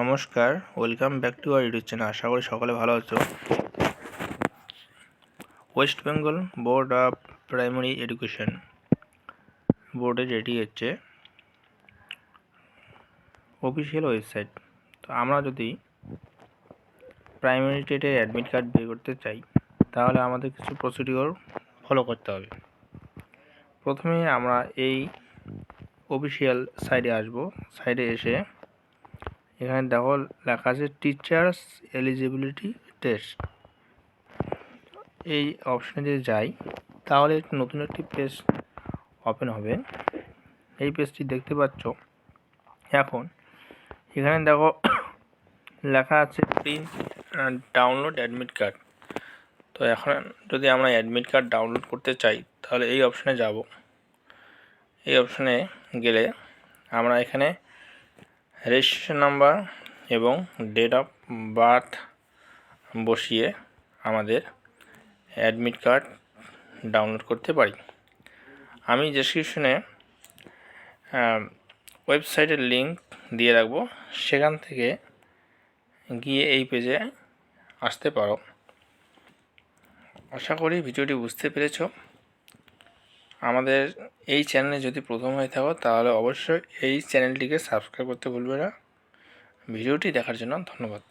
নমস্কার welcome back to our YouTube channel আশা করি সকলে ভালো আছো। West Bengal board of primary education বোর্ডের এটি হচ্ছে অফিসিয়াল ওয়েবসাইট তো আমরা যদি প্রাইমারি টেটে অ্যাডমিট কার্ড বের করতে চাই, তাহলে আমাদের কিছু প্রসিডিওর ফলো করতে হবে। প্রথমে আমরা এই অফিসিয়াল সাইডে আসব। সাইডে এসে এখানে দেখো লেখা আছে টিচার্স এলিজিবিলিটি টেস্ট এই অপশানে যদি যাই, তাহলে একটি নতুন একটি পেজ ওপেন হবে। এই পেজটি দেখতে পাচ্ছ। এখন এখানে দেখো লেখা আছে প্রিন্ট ডাউনলোড অ্যাডমিট কার্ড তো এখন যদি আমরা অ্যাডমিট কার্ড ডাউনলোড করতে চাই, তাহলে এই অপশানে যাব। এই অপশানে গেলে আমরা এখানে রেজিস্ট্রেশন নাম্বার এবং ডেট অফ বার্থ বসিয়ে আমাদের অ্যাডমিট কার্ড ডাউনলোড করতে পারি। আমি ডেসক্রিপশনে ওয়েবসাইটের লিঙ্ক দিয়ে রাখব। সেখান থেকে গিয়ে এই পেজে আসতে পারো। আশা করি ভিডিওটি বুঝতে পেরেছ। আমাদের এই চ্যানেলে যদি প্রথম হয়ে থাকো, তাহলে অবশ্যই এই চ্যানেলটিকে সাবস্ক্রাইব করতে ভুলবে না। ভিডিওটি দেখার জন্য ধন্যবাদ।